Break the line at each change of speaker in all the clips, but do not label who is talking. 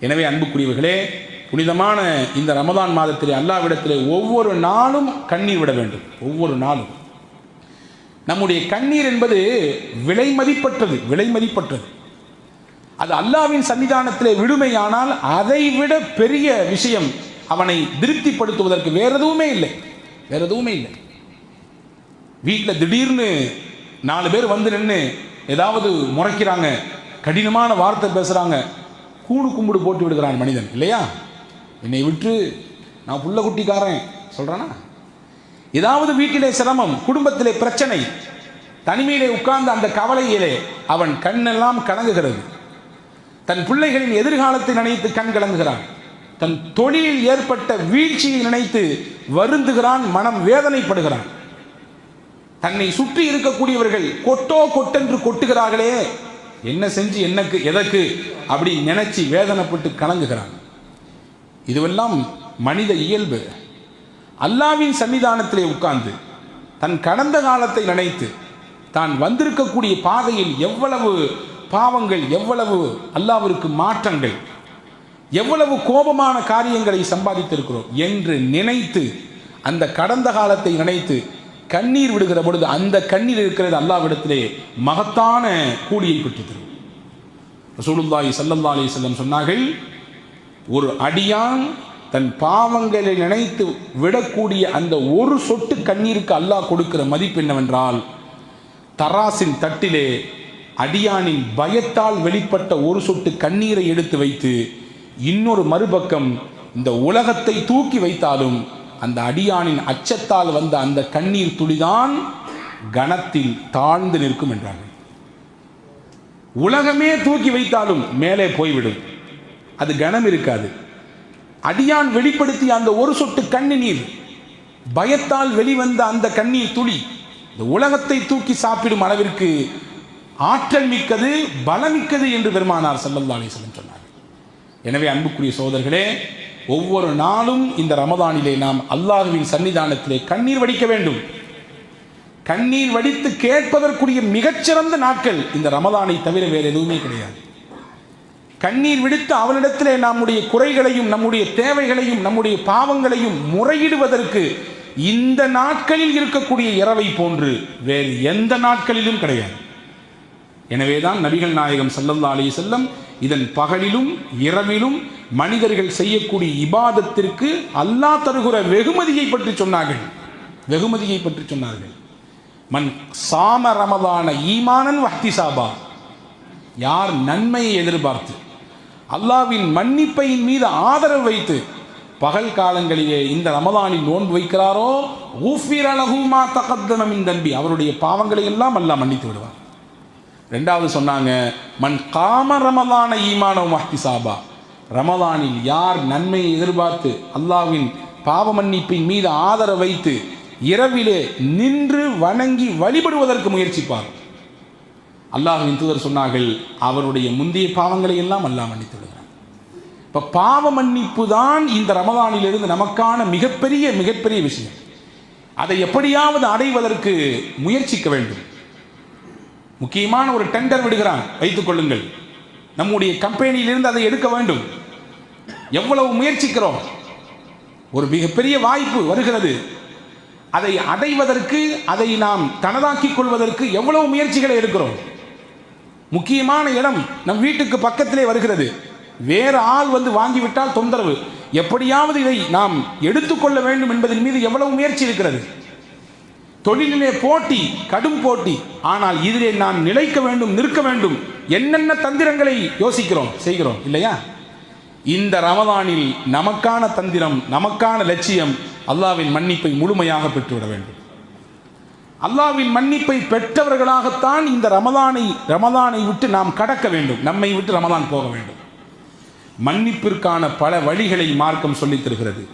எனவே அன்புக்குரியவர்களே புனிதமான இந்த ரமதான் மாதத்திலே அல்லாவிடத்திலே ஒவ்வொரு நாளும் கண்ணீர் விட வேண்டும். ஒவ்வொரு நாளும். நம்முடைய கண்ணீர் என்பது விலை மதிப்பற்றது விலை மதிப்பற்றது. அது அல்லாவின் சன்னிதானத்திலே விடுமையானால் அதை விட பெரிய விஷயம் அவனை திருப்திப்படுத்துவதற்கு வேற எதுவுமே இல்லை. வேற எதுவுமே இல்லை. வீட்டில் திடீர்னு நாலு பேர் வந்து நின்று ஏதாவது முறைக்கிறாங்க கடினமான வார்த்தை பேசுகிறாங்க கூணு கும்பிடு போட்டு விடுகிறான் மனிதன் இல்லையா? என்னை விட்டு நான் புள்ள குட்டிக்காரன் சொல்கிறானா ஏதாவது வீட்டிலே சிரமம் குடும்பத்திலே பிரச்சனை தனிமையிலே உட்கார்ந்த அந்த கவலையிலே அவன் கண்ணெல்லாம் கலங்குகிறது. தன் பிள்ளைகளின் எதிர்காலத்தை நினைத்து கண் கலங்குகிறான். தன் தொழிலில் ஏற்பட்ட வீழ்ச்சியை நினைத்து வருந்துகிறான் மனம் வேதனைப்படுகிறான். தன்னை சுற்றி இருக்கக்கூடியவர்கள் கொட்டோ கொட்டென்று கொட்டுகிறார்களே என்ன செஞ்சு என்னக்கு எதற்கு அப்படி நினச்சி வேதனைப்பட்டு கலங்குகிறான் இதுவெல்லாம் மனித இயல்பு. அல்லாவின் சன்னிதானத்திலே உட்கார்ந்து தன் கடந்த காலத்தை நினைத்து தான் வந்திருக்கக்கூடிய பாதையில் எவ்வளவு பாவங்கள் எவ்வளவு அல்லாவிற்கு மாற்றங்கள் எவ்வளவு கோபமான காரியங்களை சம்பாதித்திருக்கிறோம் என்று நினைத்து அந்த கடந்த காலத்தை நினைத்து கண்ணீர் விடுகிற பொழுது அந்த கண்ணீர் இருக்கிறது அல்லாவிடத்திலே மகத்தான கூலியை பெற்றுத்தரும். ரசூலுல்லாஹி சல்லல்லா அலி செல்லம் சொன்னார்கள் ஒரு அடியான் தன் பாவங்களை நினைத்து விடக்கூடிய அந்த ஒரு சொட்டு கண்ணீருக்கு அல்லாஹ் கொடுக்கிற மதிப்பு என்னவென்றால் தராசின் தட்டிலே அடியானின் பயத்தால் வெளிப்பட்ட ஒரு சொட்டு கண்ணீரை எடுத்து வைத்து இன்னொரு மறுபக்கம் இந்த உலகத்தை தூக்கி வைத்தாலும் அந்த அடியானின் அச்சத்தால் வந்த அந்த கண்ணீர் துளிதான் கணத்தில் தாழ்ந்து நிற்கும் என்றார்கள். உலகமே தூக்கி வைத்தாலும் மேலே போய்விடும். அது கணம் இருக்காது. அடியான் வெளிப்படுத்திய அந்த ஒரு சொட்டு கண்ணி நீர் பயத்தால் வெளிவந்த அந்த கண்ணீர் துளி இந்த உலகத்தை தூக்கி சாப்பிடும் அளவிற்கு ஆற்றல் மிக்கது பலமிக்கது என்று பெருமானார் ஸல்லல்லாஹு அலைஹி சொன்னார் எனவே அன்புக்குரிய சோதர்களே ஒவ்வொரு நாளும் இந்த ரமதானிலே நாம் அல்லாஹுவின் சன்னிதானத்திலே கண்ணீர் வடிக்க வேண்டும். கண்ணீர் வடித்து கேட்பதற்குரிய மிகச்சிறந்த நாட்கள் இந்த ரமதானை தவிர வேறு எதுவுமே கிடையாது. கண்ணீர் விடுத்து அவனிடத்திலே நம்முடைய குறைகளையும் நம்முடைய தேவைகளையும் நம்முடைய பாவங்களையும் முறையிடுவதற்கு இந்த நாட்களில் இருக்கக்கூடிய இரவை போன்று வேறு எந்த நாட்களிலும் கிடையாது. எனவேதான் நபிகள் நாயகம் சல்லல்லா அலி செல்லம் இதன் பகலிலும் இரவிலும் மனிதர்கள் செய்யக்கூடிய இபாதத்திற்கு அல்லாஹ் தருகிற வெகுமதியை பற்றி சொன்னார்கள். வெகுமதியை பற்றி சொன்னார்கள். மன் சாம ரமதான ஈமானன் வஹ்திசாபா. யார் நன்மையை எதிர்பார்த்து அல்லாவின் மன்னிப்பையின் மீது ஆதரவு வைத்து பகல் காலங்களிலே இந்த ரமதானில் நோன்பு வைக்கிறாரோ ஊஃபிர் அலகுமா தகத்தனமின் தம்பி. அவருடைய பாவங்களை எல்லாம் அல்லாஹ் மன்னித்து விடுவார் ரெண்டாவது சொன்னாங்க மண் காம ரமதான ஈமான மஹ்திசாபா ரமதானில் யார் நன்மையை எதிர்பார்த்து அல்லாவின் பாவ மன்னிப்பின் மீது ஆதரவு வைத்து இரவிலே நின்று வணங்கி வழிபடுவதற்கு முயற்சிப்பார். அல்லாஹின் தூதர் சொன்னார்கள் அவருடைய முந்தைய பாவங்களை எல்லாம் அல்லாஹ் மன்னித்து விடுகிறார் இப்போ பாவ மன்னிப்பு தான் இந்த ரமதானிலிருந்து நமக்கான மிகப்பெரிய மிகப்பெரிய விஷயம். அதை எப்படியாவது அடைவதற்கு முயற்சிக்க வேண்டும். முக்கியமான ஒரு டெண்டர் விடுகிறான். வைத்துக் கொள்ளுங்கள். நம்முடைய கம்பெனியிலிருந்து அதை எடுக்க வேண்டும். எவ்வளவு முயற்சிக்கிறோம்? ஒரு மிகப்பெரிய வாய்ப்பு வருகிறது. அதை அடைவதற்கு அதை நாம் தனதாக்கிக் கொள்வதற்கு எவ்வளவு முயற்சிகளை எடுக்கிறோம்? முக்கியமான இடம் நம் வீட்டுக்கு பக்கத்திலே வருகிறது. வேறு ஆள் வந்து வாங்கிவிட்டால் தொந்தரவு. எப்படியாவது இதை நாம் எடுத்துக்கொள்ள வேண்டும் என்பதன் மீது எவ்வளவு முயற்சி இருக்கிறது? தொழிலிலே போட்டி கடும் போட்டி. ஆனால் இதிலே நாம் நிலைக்க வேண்டும் நிற்க வேண்டும். என்னென்ன தந்திரங்களை யோசிக்கிறோம் செய்கிறோம் இல்லையா? இந்த ரமதானில் நமக்கான தந்திரம் நமக்கான லட்சியம் அல்லாவின் மன்னிப்பை முழுமையாக பெற்றுவிட வேண்டும். அல்லாவின் மன்னிப்பை பெற்றவர்களாகத்தான் இந்த ரமதானை ரமதானை விட்டு நாம் கடக்க வேண்டும். நம்மை விட்டு ரமதான் போக வேண்டும். மன்னிப்பிற்கான பல வழிகளை மார்க்கம் சொல்லித் தருகிறது.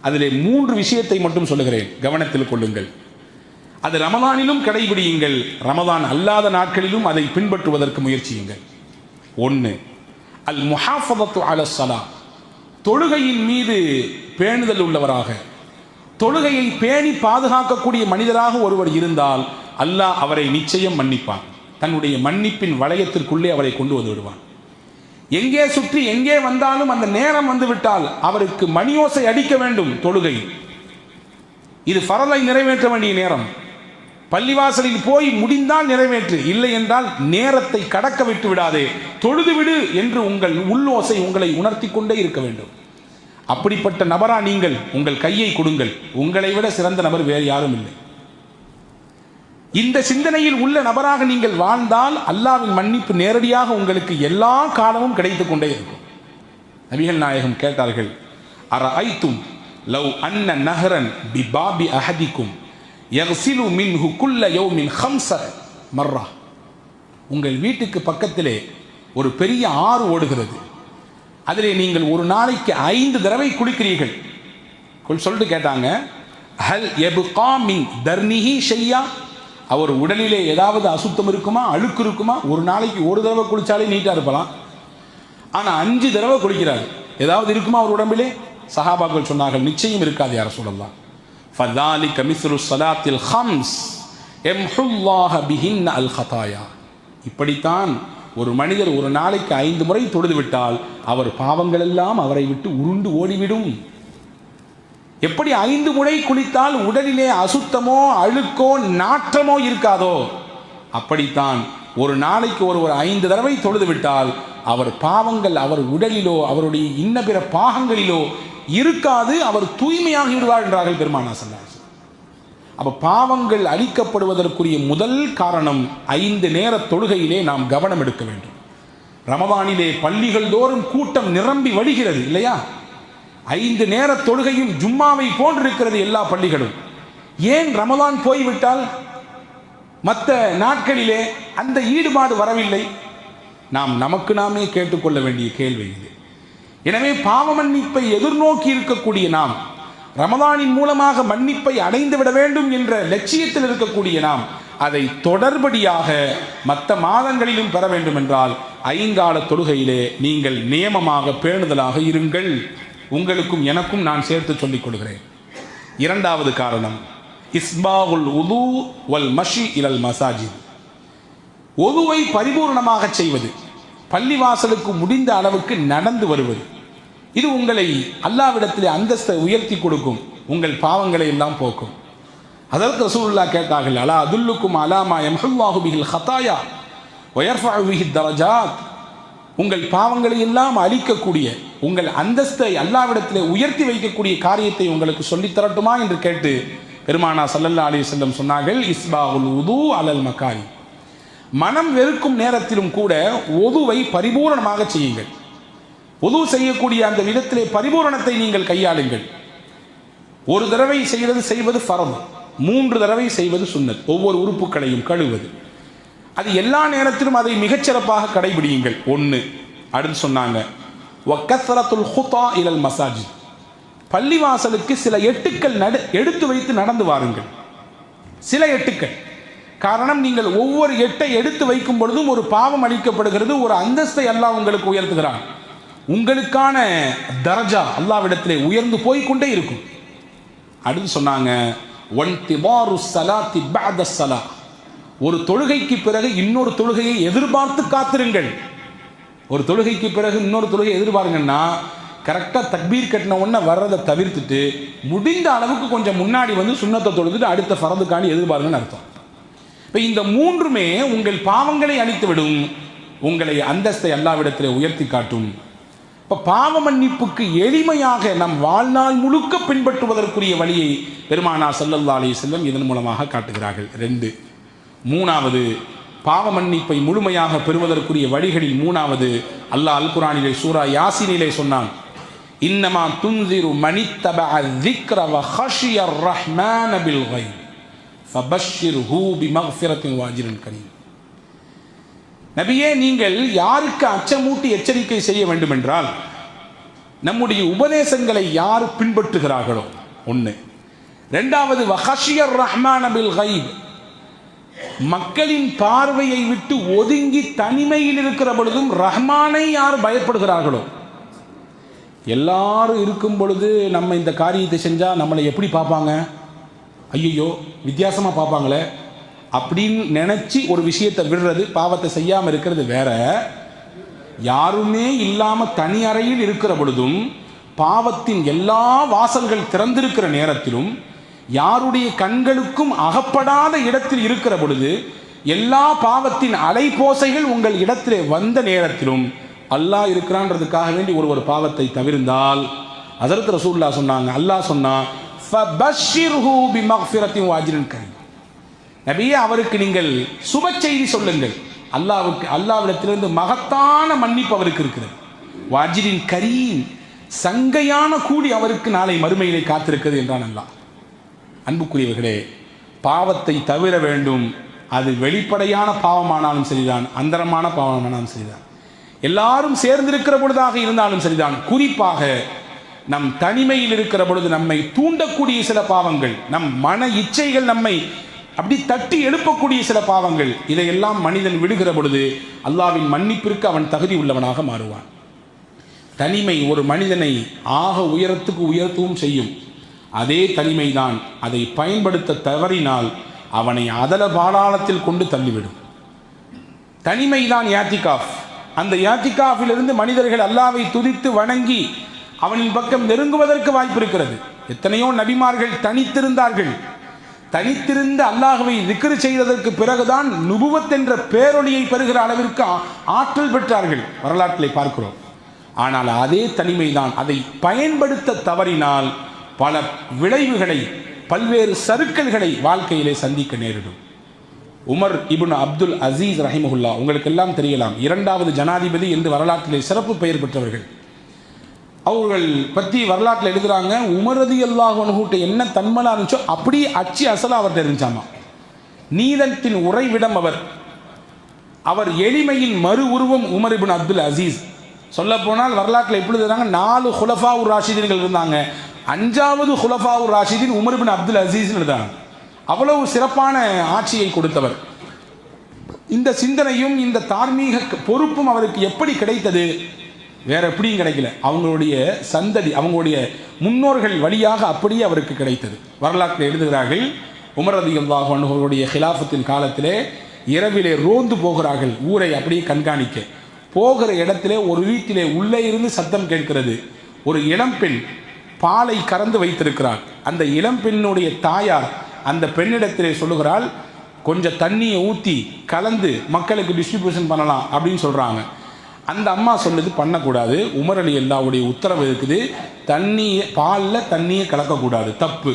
அதிலே மூன்று விஷயத்தை மட்டும் சொல்லுகிறேன். கவனத்தில் கொள்ளுங்கள். அது ரமதானிலும் கடைபிடியுங்கள். ரமதான் அல்லாத நாட்களிலும் அதை பின்பற்றுவதற்கு முயற்சியுங்கள். ஒன்று அல் முஹாஃபதத்து அல சலா தொழுகையின் மீது பேணுதல் உள்ளவராக. தொழுகையை பேணி பாதுகாக்கக்கூடிய மனிதராக ஒருவர் இருந்தால் அல்லாஹ் அவரை நிச்சயம் மன்னிப்பான். தன்னுடைய மன்னிப்பின் வளையத்திற்குள்ளே அவரை கொண்டு வந்து விடுவான். எங்கே சுற்றி எங்கே வந்தாலும் அந்த நேரம் வந்துவிட்டால் அவருக்கு மணியோசை அடிக்க வேண்டும் தொழுகை. இது ஃபரலை நிறைவேற்ற வேண்டிய நேரம். பள்ளிவாசலில் போய் முடிந்தால் நிறைவேற்று. இல்லை என்றால் நேரத்தை கடக்க விட்டு விடாதே. தொழுது விடு என்று உங்கள் உள்ளோசை உங்களை உணர்த்தி கொண்டே இருக்க வேண்டும். அப்படிப்பட்ட நபரா நீங்கள் உங்கள் கையை கொடுங்கள். உங்களை விட சிறந்த நபர் வேறு யாரும் இல்லை. இந்த சிந்தனையில் உள்ள நபராக நீங்கள் வாழ்ந்தால் அல்லாவின் மன்னிப்பு நேரடியாக உங்களுக்கு எல்லா காலமும் கிடைத்து கொண்டே இருக்கும். நபிகள் நாயகம் கேட்டார்கள் அற ஐத்தும் லவ் அன்ன நஹரன் பி பாபி அஹதிக்கும் யக்சிலு மின்ஹு யோ மின் ஹம்ச மர்ரா. உங்கள் வீட்டுக்கு பக்கத்திலே ஒரு பெரிய ஆறு ஓடுகிறது. அதிலே நீங்கள் ஒரு நாளைக்கு ஐந்து தடவை குளிக்கிறீர்கள். சொல்லிட்டு கேட்டாங்க ஹல் எபுகா மின் தர்னிஹி ஷையா? அவர் உடலிலே ஏதாவது அசுத்தம் இருக்குமா அழுக்கு இருக்குமா? ஒரு நாளைக்கு ஒரு தடவை குளித்தாலே நீட்டாக இருப்பலாம். ஆனால் அஞ்சு தடவை குளிக்கிறார். ஏதாவது இருக்குமா அவர் உடம்பிலே? சஹாபாக்கள் சொன்னார்கள் நிச்சயம் இருக்காது யார சொல்லலாம் ஃபதாலி கமிஸ்ரு சலாத்தில் ஹம்ஸ் எம்ஹுல்லாஹ பிஹின் அல் ஹதாயா இப்படித்தான் ஒரு மனிதர் ஒரு நாளைக்கு ஐந்து முறை தொழுது விட்டால் அவர் பாவங்கள் எல்லாம் அவரை விட்டு உருண்டு ஓடிவிடும். எப்படி ஐந்து முறை குளித்தால் உடலிலே அசுத்தமோ அழுக்கோ நாற்றமோ இருக்காதோ? அப்படித்தான் ஒரு நாளைக்கு ஒரு ஒரு ஐந்து தடவை தொழுது விட்டால் அவர் பாவங்கள் அவர் உடலிலோ அவருடைய இன்ன பிற பாகங்களிலோ இருக்காது அவர் தூய்மையாகி விடுவார் என்றார்கள் பெருமானா சொன்னார் அப்போ பாவங்கள் அழிக்கப்படுவதற்குரிய முதல் காரணம் ஐந்து நேர தொழுகையிலே நாம் கவனம் எடுக்க வேண்டும். ரமவானிலே பள்ளிகள் தோறும் கூட்டம் நிரம்பி வழிகிறது இல்லையா? ஐந்து நேர தொழுகையும் ஜும்மாவை போன்றிருக்கிறது எல்லா பள்ளிகளும். ஏன் ரமலான் போய்விட்டால்? மற்ற நாட்களிலே அந்த ஈடுபாடு வரவில்லை. நாம் நமக்கு நாமே கேட்டுக்கொள்ள வேண்டிய கேள்வி இது. எனவே பாவ மன்னிப்பை எதிர்நோக்கி இருக்கக்கூடிய நாம் ரமதானின் மூலமாக மன்னிப்பை அடைந்து விட வேண்டும் என்ற லட்சியத்தில் இருக்கக்கூடிய நாம் அதை தொடர்படியாக மற்ற மாதங்களிலும் பெற வேண்டும் என்றால் ஐங்கால தொழுகையிலே நீங்கள் நியமமாக பேணுதலாக இருங்கள். உங்களுக்கும் எனக்கும் நான் சேர்த்து சொல்லிக் கொள்கிறேன். இரண்டாவது காரணம் இஸ்பாவுல் உது வல் மஷி இலல் மசாஜித். ஒதுவை பரிபூர்ணமாக செய்வது பள்ளிவாசலுக்கு முடிந்த அளவுக்கு நடந்து வருவது. இது உங்களை அல்லாவிடத்திலே அந்தஸ்தை உயர்த்தி கொடுக்கும் உங்கள் பாவங்களை எல்லாம் போக்கும். அதற்கு ரசூல்லா கேட்டார்கள் அலா அதுல்லுக்கும் அலாமா எம்ஹல்லாஹு பிஹில் ஹதாயா ஒயர்ஃபு தரஜாத் உங்கள் பாவங்களை எல்லாம் அழிக்கக்கூடிய உங்கள் அந்தஸ்தை அல்லாவிடத்திலே உயர்த்தி வைக்கக்கூடிய காரியத்தை உங்களுக்கு சொல்லித் தரட்டுமா என்று கேட்டு பெருமானா சல்லல்லா அலி செல்லம் சொன்னார்கள் இஸ்பாவுல் உது அலல் மக்காரி மனம் வெறுக்கும் நேரத்திலும் கூட ஒதுவை பரிபூரணமாக செய்யுங்கள். உது செய்யக்கூடிய அந்த விதத்திலே பரிபூரணத்தை நீங்கள் கையாளுங்கள். ஒரு தடவை செய்வது செய்வது ஃபரது. மூன்று தடவை செய்வது சுண்ணத் ஒவ்வொரு உறுப்புகளையும் கழுவது அது எல்லா நேரத்திலும் அதை மிகச்சிறப்பாக கடைபிடியுங்கள். ஒன்று அடுத்து சொன்னாங்க. வக்கசரத்துல் ஹுதா இலல் மசாஜித். பள்ளிவாசலுக்கு சில எட்டுக்கள் நடு எடுத்து வைத்து நடந்து வாருங்கள். சில எட்டுக்கள். காரணம் நீங்கள் ஒவ்வொரு எட்டை எடுத்து வைக்கும் பொழுதும் ஒரு பாவம் அளிக்கப்படுகிறது ஒரு அந்தஸ்தை அல்லாஹ் உங்களுக்கு உயர்த்துகிறான். உங்களுக்கான தரஜா அல்லாவிடத்திலே உயர்ந்து போய் கொண்டே இருக்கும். அடுத்து சொன்னாங்க ஒன் திபாரு சலாத்தி பஅத சலா ஒரு தொழுகைக்கு பிறகு இன்னொரு தொழுகையை எதிர்பார்த்து காத்திருங்கள். ஒரு தொழுகைக்கு பிறகு இன்னொரு தொழுகை எதிர்பாருங்கன்னா கரெக்டாக தக்பீர் கட்டின உடனே வர்றதை தவிர்த்துட்டு முடிந்த அளவுக்கு கொஞ்சம் முன்னாடி வந்து சுண்ணத்தை தொழுதுட்டு அடுத்த ஃபரதுக்காண்டி எதிர்பாருங்கன்னு அர்த்தம். இப்போ இந்த மூன்றுமே உங்கள் பாவங்களை அழித்துவிடும். உங்களை அந்தஸ்தை அல்லாவிடத்தில் உயர்த்தி காட்டும். இப்போ பாவ மன்னிப்புக்கு எளிமையாக நம் வாழ்நாள் முழுக்க பின்பற்றுவதற்குரிய வழியை பெருமானா சல்லல்லா அலி செல்லம் இதன் மூலமாக காட்டுகிறார்கள். ரெண்டு. மூணாவது பாவ மன்னிப்பை முழுமையாக பெறுவதற்குரிய வழிகளில் மூணாவது அல்லாஹ் அல் குரானிலே சூரா யாசினிலே சொன்னான் இன்னமா துன்சிரு மணித்தப ரஹ்மான பில் ஃபபஷிர் ஹூ பி மஃபிரத்தின் வாஜிரன் கரீம். நபியே நீங்கள் யாருக்கு அச்சமூட்டி எச்சரிக்கை செய்ய வேண்டுமென்றால் நம்முடைய உபதேசங்களை யார் பின்பற்றுகிறார்களோ ஒன்று ரெண்டாவது வஹஷியர் ரஹ்மான் அபில் ஹைப் மக்களின் பார்வையை விட்டு ஒதுங்கி தனிமையில் இருக்கிற பொழுதும் ரஹ்மானை யார் பயப்படுகிறார்களோ எல்லாரும் இருக்கும் பொழுது நம்ம இந்த காரியத்தை செஞ்சால் நம்மளை எப்படி பார்ப்பாங்க? ஐயையோ வித்தியாசமாக பார்ப்பாங்களே? அப்படின்னு நினச்சி ஒரு விஷயத்தை விடுறது பாவத்தை செய்யாமல் இருக்கிறது வேற. யாருமே இல்லாமல் தனி அறையில் இருக்கிற பொழுதும் பாவத்தின் எல்லா வாசல்கள் திறந்திருக்கிற நேரத்திலும் யாருடைய கண்களுக்கும் அகப்படாத இடத்தில் இருக்கிற பொழுது எல்லா பாவத்தின் அலைபோசைகள் உங்கள் இடத்திலே வந்த நேரத்திலும் அல்லாஹ் இருக்கிறான்றதுக்காக வேண்டி ஒரு ஒரு பாவத்தை தவிர்ந்தால் அதற்கு ரசூல்லா சொன்னாங்க அல்லாஹ் சொன்னான் "ஃபபஷ்ஷிர்ஹு பிமக்ஃபிரத்தின் வஅஜ்ரின் கரீம்." நபியே அவருக்கு நீங்கள் சுப செய்தி சொல்லுங்கள். அல்லாவுக்கு அல்லாவிடத்திலிருந்து மகத்தான மன்னிப்பு அவருக்கு இருக்கிறது. வாஜிரின் கரீம் சங்கையான கூடி அவருக்கு நாளை மறுமையிலே காத்திருக்கிறது என்றான் அல்லாஹ். அன்புக்குரியவர்களே பாவத்தை தவிர வேண்டும். அது வெளிப்படையான பாவமானாலும் சரிதான் அந்தரமான பாவமானாலும் சரிதான். எல்லாரும் சேர்ந்திருக்கிற பொழுதாக இருந்தாலும் சரிதான். குறிப்பாக நம் தனிமையில் இருக்கிற பொழுது நம்மை தூண்டக்கூடிய சில பாவங்கள் நம் மன இச்சைகள் நம்மை அப்படி தட்டி எழுப்பக்கூடிய சில பாவங்கள் இதையெல்லாம் மனிதன் விடுகிற பொழுது அல்லாவின் மன்னிப்பிற்கு அவன் தகுதி உள்ளவனாக மாறுவான். தனிமை ஒரு மனிதனை ஆக உயரத்துக்கு உயர்த்தவும் செய்யும். அதே தனிமைதான் அதை பயன்படுத்த தவறினால் அவனை அதல பாதாளத்தில் கொண்டு தள்ளிவிடும். தனிமைதான் யாத்திகாஃப். அந்த யாத்திகாஃபிலிருந்து மனிதர்கள் அல்லாவை துதித்து வணங்கி அவனின் பக்கம் நெருங்குவதற்கு வாய்ப்பு இருக்கிறது எத்தனையோ நபிமார்கள் தனித்திருந்தார்கள். தனித்திருந்த அல்லாஹுவை திக்ரு செய்ததற்கு பிறகுதான் நுபுவத் என்ற பேரொழியை பெறுகிற அளவிற்கு ஆற்றல் பெற்றார்கள். வரலாற்றிலே பார்க்கிறோம். ஆனால் அதே தனிமைதான் அதை பயன்படுத்த தவறினால் பல விளைவுகளை பல்வேறு சறுக்கல்களை வாழ்க்கையிலே சந்திக்க நேரிடும். உமர் இபுன் அப்துல் அசீஸ் ரஹிமஹுல்லா உங்களுக்கு எல்லாம் தெரியலாம். இரண்டாவது ஜனாதிபதி என்று வரலாற்றிலே சிறப்பு பெயர் பெற்றவர்கள். அவர்கள் பற்றி வரலாற்றில் எழுதுகிறாங்க உமரதி அல்லாஹ் என்ன தன்மனாக இருந்துச்சோ அப்படியே அச்சு அசலா அவர்கிட்ட இருந்துச்சாமா? நீதத்தின் உறைவிடம் அவர் அவர் எளிமையின் மறு உருவம் உமர் இபின் அப்துல் அசீஸ். சொல்ல போனால் வரலாற்றில் எப்படி இருந்தாங்க நாலு ஹுலஃபா உர் ராஷிதீன்கள் இருந்தாங்க. அஞ்சாவது ஹுலஃபா உர் ராஷிதீன் உமர் இப்னு அப்துல் அசீஸ் எழுதுறாங்க. அவ்வளவு சிறப்பான ஆட்சியை கொடுத்தவர். இந்த சிந்தனையும் இந்த தார்மீக பொறுப்பும் அவருக்கு எப்படி கிடைத்தது? வேற எப்படியும் கிடைக்கல. அவங்களுடைய சந்ததி அவங்களுடைய முன்னோர்கள் வழியாக அப்படியே அவருக்கு கிடைத்தது. வரலாற்றில் எழுதுகிறார்கள். உமரதிகம் ரதியல்லாஹு அவர்களுடைய ஹிலாஃபத்தின் காலத்திலே இரவிலே ரோந்து போகிறார்கள் ஊரை அப்படியே கண்காணிக்க. போகிற இடத்திலே ஒரு வீட்டிலே உள்ளே இருந்து சத்தம் கேட்கிறது. ஒரு இளம்பெண் பாலை கறந்து வைத்திருக்கிறார் அந்த இளம்பெண்ணுடைய தாயார் அந்த பெண்ணிடத்திலே சொல்லுகிறாள் கொஞ்சம் தண்ணியை ஊற்றி கலந்து மக்களுக்கு டிஸ்ட்ரிபியூஷன் பண்ணலாம் அப்படின்னு சொல்கிறாங்க அந்த அம்மா சொல்லுது பண்ணக்கூடாது. உமர் அலி அல்லாவுடைய உத்தரவு இருக்குது. தண்ணியை பாலில் தண்ணியை கலக்கக்கூடாது. தப்பு.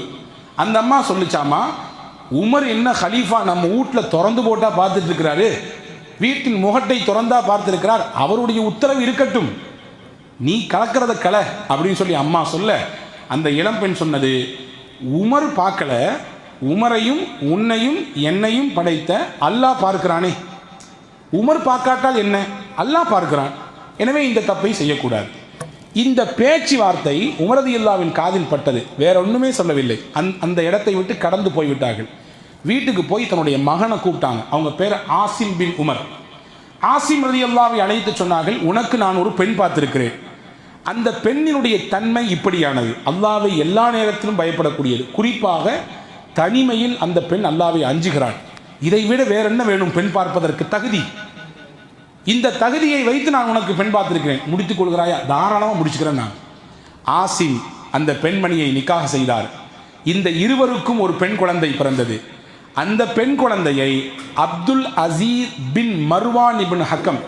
அந்த அம்மா சொல்லிச்சாமா உமர் என்ன ஹலீஃபா நம்ம வீட்டில் திறந்து போட்டால் பார்த்துட்டு இருக்கிறாரு வீட்டின் முகட்டை திறந்தா பார்த்துருக்கிறார். அவருடைய உத்தரவு இருக்கட்டும். நீ கலக்கிறத கல. அப்படின்னு சொல்லி அம்மா சொல்ல அந்த இளம்பெண் சொன்னது உமர் பார்க்கல. உமரையும் உன்னையும் என்னையும் படைத்த அல்லாஹ் பார்க்கிறானே. உமர் பார்க்காட்டால் என்ன? அல்லாஹ் பார்க்கிறான். எனவே இந்த தப்பை செய்யக்கூடாது. இந்த பேச்சுவார்த்தை உமரது இல்லாவின் காதில் பட்டது. வேற ஒண்ணுமே சொல்லவில்லை. அந் அந்த இடத்தை விட்டு கடந்து போய்விட்டார்கள். வீட்டுக்கு போய் தன்னுடைய மகனை கூப்பிட்டாங்க. அவங்க பேர் ஆசிம் பின் உமர். ஆசிம் ரதி அல்லாவை அழைத்து சொன்னார்கள் உனக்கு நான் ஒரு பெண் பார்த்திருக்கிறேன். அந்த பெண்ணினுடைய தன்மை இப்படியானது. அல்லாவை எல்லா நேரத்திலும் பயப்படக்கூடியது. குறிப்பாக தனிமையில் அந்த பெண் அல்லாவை அஞ்சுகிறாள். இதை விட வேற என்ன வேணும் பெண் பார்ப்பதற்கு தகுதி? இந்த தகுதியை வைத்து நான் உனக்கு பெண் பார்த்திருக்கிறேன். முடித்துக் கொள்கிறாயா? தாராளமாக முடிச்சுக்கிறேன் நான். ஆசிம் அந்த பெண்மணியை நிக்காக செய்தார். இந்த இருவருக்கும் ஒரு பெண் குழந்தை பிறந்தது. அந்த பெண் குழந்தையை Abdul Aziz bin Marwan ibn Hakam.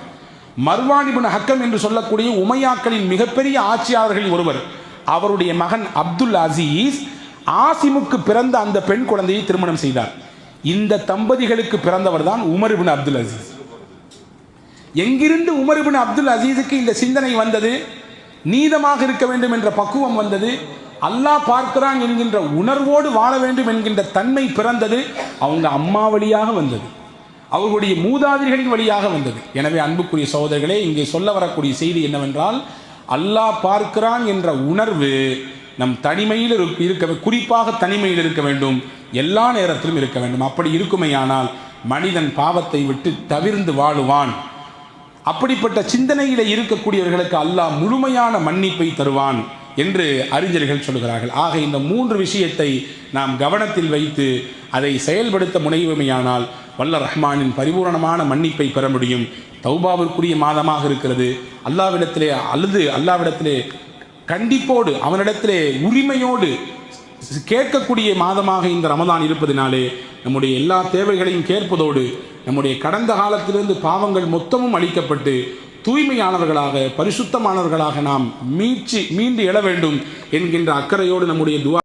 Marwan ibn Hakam என்று சொல்லக்கூடிய உமையாக்களின் மிகப்பெரிய ஆட்சியாளர்களில் ஒருவர். அவருடைய மகன் அப்துல் அசீஸ் ஆசிமுக்கு பிறந்த அந்த பெண் குழந்தையை திருமணம் செய்தார். இந்த தம்பதிகளுக்கு பிறந்தவர் தான் உமர் இபின் அப்துல் அசீஸ். எங்கிருந்து உமர் அப்துல் அசீஸுக்கு இந்த சிந்தனை வந்தது? நீதமாக இருக்க வேண்டும் என்ற பக்குவம் வந்தது. அல்லாஹ் பார்க்கிறான் என்கின்ற உணர்வோடு வாழ வேண்டும் என்கின்ற தன்மை பிறந்தது. அவங்க அம்மா வழியாக வந்தது. அவர்களுடைய மூதாதிரிகளின் வழியாக வந்தது. எனவே அன்புக்குரிய சகோதரர்களே இங்கே சொல்ல வரக்கூடிய செய்தி என்னவென்றால் அல்லாஹ் பார்க்கிறான் என்ற உணர்வு நம் தனிமையில் இருக்க குறிப்பாக தனிமையில் இருக்க வேண்டும். எல்லா நேரத்திலும் இருக்க வேண்டும். அப்படி இருக்குமையானால் மனிதன் பாவத்தை விட்டு தவிர்ந்து வாழுவான். அப்படிப்பட்ட சிந்தனையில் இருக்கக்கூடியவர்களுக்கு அல்லாஹ் முழுமையான மன்னிப்பை தருவான் என்று அறிஞர்கள் சொல்கிறார்கள். ஆக இந்த மூன்று விஷயத்தை நாம் கவனத்தில் வைத்து அதை செயல்படுத்த முனைவுமையானால் வல்ல ரஹ்மானின் பரிபூரணமான மன்னிப்பை பெற முடியும். தௌபாவிற்குரிய மாதமாக இருக்கிறது. அல்லாவிடத்திலே அழுது அல்லாவிடத்திலே கண்டிப்போடு அவனிடத்திலே உரிமையோடு கேட்கக்கூடிய மாதமாக இந்த ரமதான் இருப்பதினாலே நம்முடைய எல்லா தேவைகளையும் கேட்பதோடு நம்முடைய கடந்த காலத்திலிருந்து பாவங்கள் மொத்தமும் அளிக்கப்பட்டு தூய்மையானவர்களாக பரிசுத்தமானவர்களாக நாம் மீட்சி மீண்டு எழ வேண்டும் என்கின்ற அக்கறையோடு நம்முடைய துவா